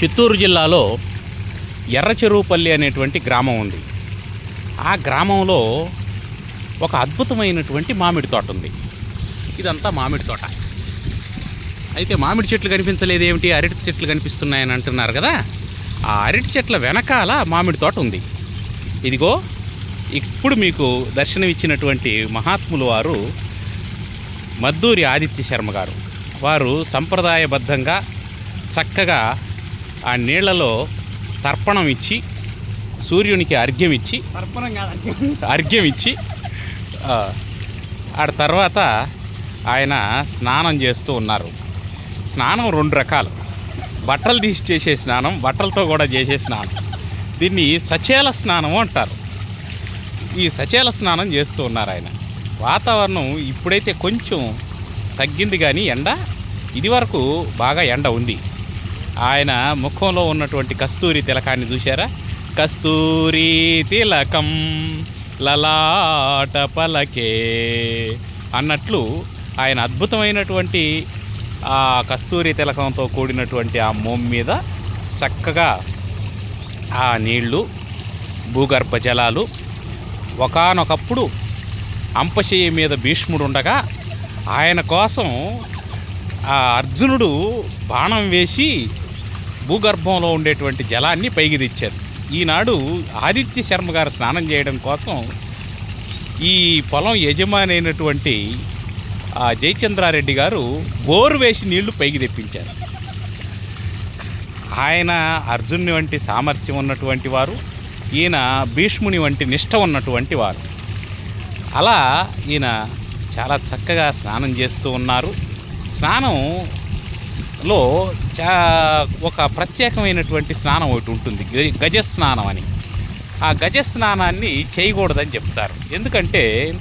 చిత్తూరు జిల్లాలో ఎర్రచెరువుపల్లి అనేటువంటి గ్రామం ఉంది. ఆ గ్రామంలో ఒక అద్భుతమైనటువంటి మామిడి తోట ఉంది. ఇదంతా మామిడి తోట. అయితే మామిడి చెట్లు కనిపించలేదు ఏమిటి? అరటి చెట్లు కనిపిస్తున్నాయని అంటున్నారు కదా? ఆ అరటి చెట్ల వెనకాల మామిడి తోట ఉంది. ఇదిగో ఇప్పుడు మీకు దర్శనమిచ్చినటువంటి మహాత్ములు వారు మద్దూరి ఆదిత్య శర్మ గారు. వారు సంప్రదాయబద్ధంగా చక్కగా ఆ నీళ్ళలో తర్పణం ఇచ్చి సూర్యునికి అర్ఘ్యం ఇచ్చి అర్ఘ్యం. ఇచ్చి ఆ, ఆ తర్వాత ఆయన స్నానం చేస్తూ ఉన్నారు. స్నానం రెండు రకాలు. బట్టలు తీసి చేసే స్నానం బట్టలతో కూడా చేసే స్నానం. దీన్ని సచేల స్నానం అంటారు. ఈ సచేల స్నానం చేస్తూ ఉన్నారు ఆయన. వాతావరణం ఇప్పుడైతే కొంచెం తగ్గింది కానీ ఎండ ఇది వరకు బాగా ఎండ ఉంది. ఆయన ముఖంలో ఉన్నటువంటి కస్తూరి తిలకాన్ని చూశారా? కస్తూరి తిలకం లలాట పలకే అన్నట్లు ఆయన అద్భుతమైనటువంటి ఆ కస్తూరి తిలకంతో కూడినటువంటి ఆ మోమ్ మీద చక్కగా ఆ నీళ్ళు భూగర్భ జలాలు ఒకానొకప్పుడు అంపశయ్య మీద భీష్ముడు ఉండగా ఆయన కోసం ఆ అర్జునుడు బాణం వేసి భూగర్భంలో ఉండేటువంటి జలాన్ని పైకి తెచ్చారు. ఈనాడు ఆదిత్య శర్మ గారు స్నానం చేయడం కోసం ఈ పొలం యజమాని అయినటువంటి ఆ జయచంద్రారెడ్డి గారు బోరు వేసి నీళ్ళు పైకి తెప్పించారు. ఆయన అర్జునుని వంటి సామర్థ్యం ఉన్నటువంటి వారు ఈయన భీష్ముని వంటి నిష్ట ఉన్నటువంటి వారు. అలా ఈయన చాలా చక్కగా స్నానం చేస్తూ ఉన్నారు. స్నానంలో చా ఒక ప్రత్యేకమైనటువంటి స్నానం ఒకటి ఉంటుంది. గజ స్నానం అని. ఆ గజ స్నానాన్ని చేయకూడదని చెప్తారు. ఎందుకంటే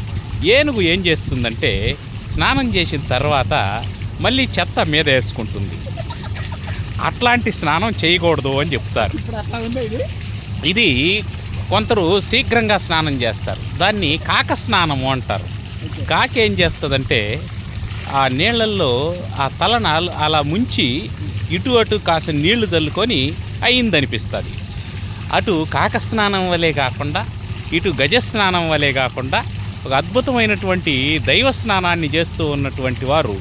ఏనుగు ఏం చేస్తుందంటే స్నానం చేసిన తర్వాత మళ్ళీ చెత్త మీద వేసుకుంటుంది. అట్లాంటి స్నానం చేయకూడదు అని చెప్తారు. ఇది? కొందరు శీఘ్రంగా స్నానం చేస్తారు. దాన్ని కాక స్నానము అంటారు కాక ఏం చేస్తుందంటే ఆ నీళ్ళల్లో ఆ తలను అలా ముంచి ఇటు అటు కాసిన నీళ్ళు చల్లుకొని అయిందనిపిస్తుంది. అటు కాక స్నానం వలె కాకుండా ఇటు గజ స్నానం వలె కాకుండా ఒక అద్భుతమైనటువంటి దైవ స్నానాన్ని చేస్తూ ఉన్నటువంటి వారు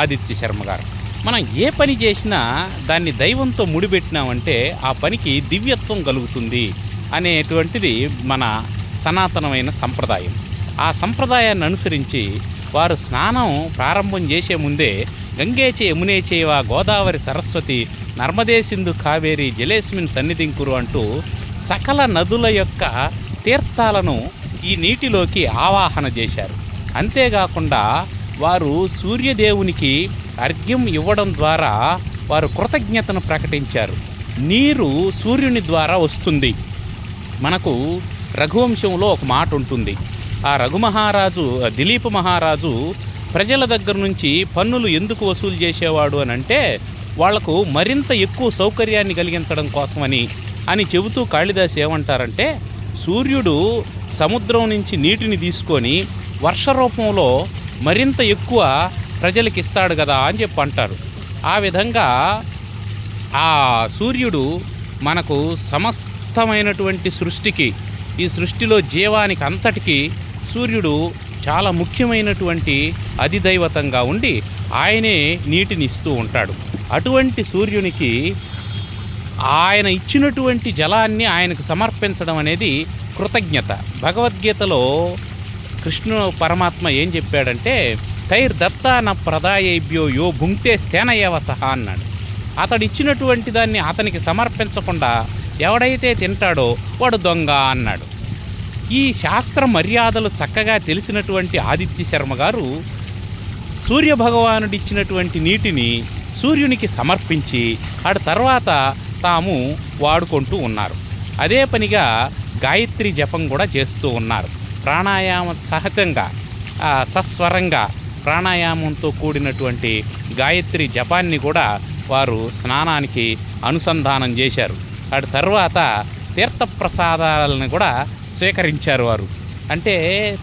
ఆదిత్య శర్మ గారు. మనం ఏ పని చేసినా దాన్ని దైవంతో ముడిపెట్టినామంటే ఆ పనికి దివ్యత్వం కలుగుతుంది అనేటువంటిది మన సనాతనమైన సంప్రదాయం. ఆ సంప్రదాయాన్ని అనుసరించి వారు స్నానం ప్రారంభం చేసే ముందే గంగేచే యమునేచేవా గోదావరి సరస్వతి నర్మదే సింధు కావేరి జలేస్మిన్ సన్నిధింకురు అంటూ సకల నదుల యొక్క తీర్థాలను ఈ నీటిలోకి ఆవాహన చేశారు. అంతేకాకుండా వారు సూర్యదేవునికి అర్ఘ్యం ఇవ్వడం ద్వారా వారు కృతజ్ఞతను ప్రకటించారు. నీరు సూర్యుని ద్వారా వస్తుంది. మనకు రఘువంశంలో ఒక మాట ఉంటుంది ఆ రఘు మహారాజు దిలీప్ మహారాజు ప్రజల దగ్గర నుంచి పన్నులు ఎందుకు వసూలు చేసేవాడు అని అంటే వాళ్ళకు మరింత ఎక్కువ సౌకర్యాన్ని కలిగించడం కోసమని అని చెబుతూ కాళిదాస్ ఏమంటారంటే సూర్యుడు సముద్రం నుంచి నీటిని తీసుకొని వర్ష రూపంలో మరింత ఎక్కువ ప్రజలకు ఇస్తాడు కదా అని చెప్పి అంటారు. ఆ విధంగా ఆ సూర్యుడు మనకు సమస్తమైనటువంటి సృష్టికి ఈ సృష్టిలో జీవానికి అంతటికి సూర్యుడు చాలా ముఖ్యమైనటువంటి అధిదైవతంగా ఉండి ఆయనే నీటిని ఇస్తూ ఉంటాడు. అటువంటి సూర్యునికి ఆయన ఇచ్చినటువంటి జలాన్ని ఆయనకు సమర్పించడం అనేది కృతజ్ఞత. భగవద్గీతలో కృష్ణు పరమాత్మ ఏం చెప్పాడంటే తైర్ దత్తాన ప్రదాయేభ్యో యో భుంక్తే స్థేనయేవ సహా అన్నాడు. అతడు ఇచ్చినటువంటి దాన్ని అతనికి సమర్పించకుండా ఎవడైతే తింటాడో వాడు దొంగ అన్నాడు. ఈ శాస్త్ర మర్యాదలు చక్కగా తెలిసినటువంటి ఆదిత్య శర్మ గారు సూర్య భగవానుడు ఇచ్చినటువంటి నీటిని సూర్యునికి సమర్పించి ఆడ తర్వాత తాము వాడుకుంటూ ఉన్నారు. అదే పనిగా గాయత్రి జపం కూడా చేస్తూ ఉన్నారు. ప్రాణాయామ సహజంగా సస్వరంగా ప్రాణాయామంతో కూడినటువంటి గాయత్రి జపాన్ని కూడా వారు స్నానానికి అనుసంధానం చేశారు. అటు తర్వాత తీర్థప్రసాదాలను కూడా స్వీకరించారు వారు. అంటే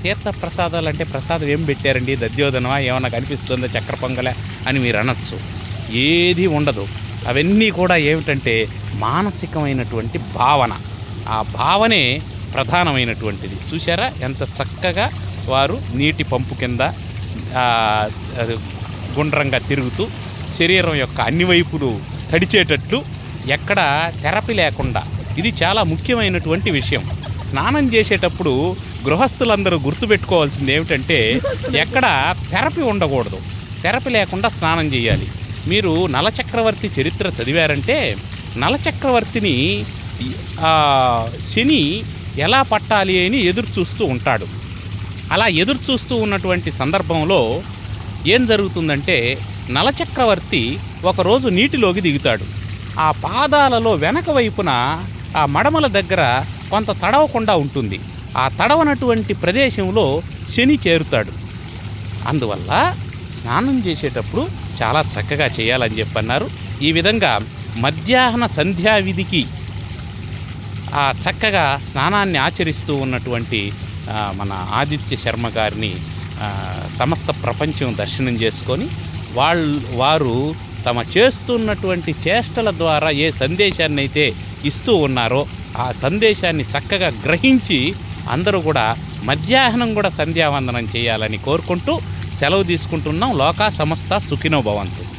తీర్థ ప్రసాదాలు అంటే ప్రసాదం ఏం పెట్టారండి? దద్యోదనమా ఏమన్నా కనిపిస్తుందా? చక్ర పొంగలే అని మీరు అనొచ్చు. ఏది ఉండదు. అవన్నీ కూడా ఏమిటంటే మానసికమైనటువంటి భావన. ఆ భావనే ప్రధానమైనటువంటిది. చూసారా ఎంత చక్కగా వారు నీటి పంపు కింద గుండ్రంగా తిరుగుతూ శరీరం యొక్క అన్ని వైపులు తడిచేటట్లు ఎక్కడ తెరపి లేకుండా. ఇది చాలా ముఖ్యమైనటువంటి విషయం. స్నానం చేసేటప్పుడు గృహస్థులందరూ గుర్తుపెట్టుకోవాల్సింది ఏమిటంటే ఎక్కడ తెరపి ఉండకూడదు. తెరపి లేకుండా స్నానం చేయాలి. మీరు నలచక్రవర్తి చరిత్ర చదివారంటే నలచక్రవర్తిని శని ఎలా పట్టాలి అని ఎదురు చూస్తూ ఉంటాడు. అలా ఎదురు చూస్తూ ఉన్నటువంటి సందర్భంలో ఏం జరుగుతుందంటే నలచక్రవర్తి ఒకరోజు నీటిలోకి దిగుతాడు. ఆ పాదాలలో వెనక వైపున ఆ మడమల దగ్గర కొంత తడవకుండా ఉంటుంది. ఆ తడవనటువంటి ప్రదేశంలో శని చేరుతాడు. అందువల్ల స్నానం చేసేటప్పుడు చాలా చక్కగా చేయాలని చెప్పన్నారు. ఈ విధంగా మధ్యాహ్న సంధ్యావిధికి ఆ చక్కగా స్నానాన్ని ఆచరిస్తూ ఉన్నటువంటి మన ఆదిత్య శర్మ గారిని సమస్త ప్రపంచం దర్శనం చేసుకొని వాళ్ళు వారు తమ చేస్తున్నటువంటి చేష్టల ద్వారా ఏ సందేశాన్ని అయితే ఇస్తూ ఉన్నారో ఆ సందేశాన్ని చక్కగా గ్రహించి అందరూ కూడా మధ్యాహ్నం కూడా సంధ్యావందనం చేయాలని కోరుకుంటూ సెలవు తీసుకుంటున్నాం. లోకా సమస్త సుఖినో భవంతు.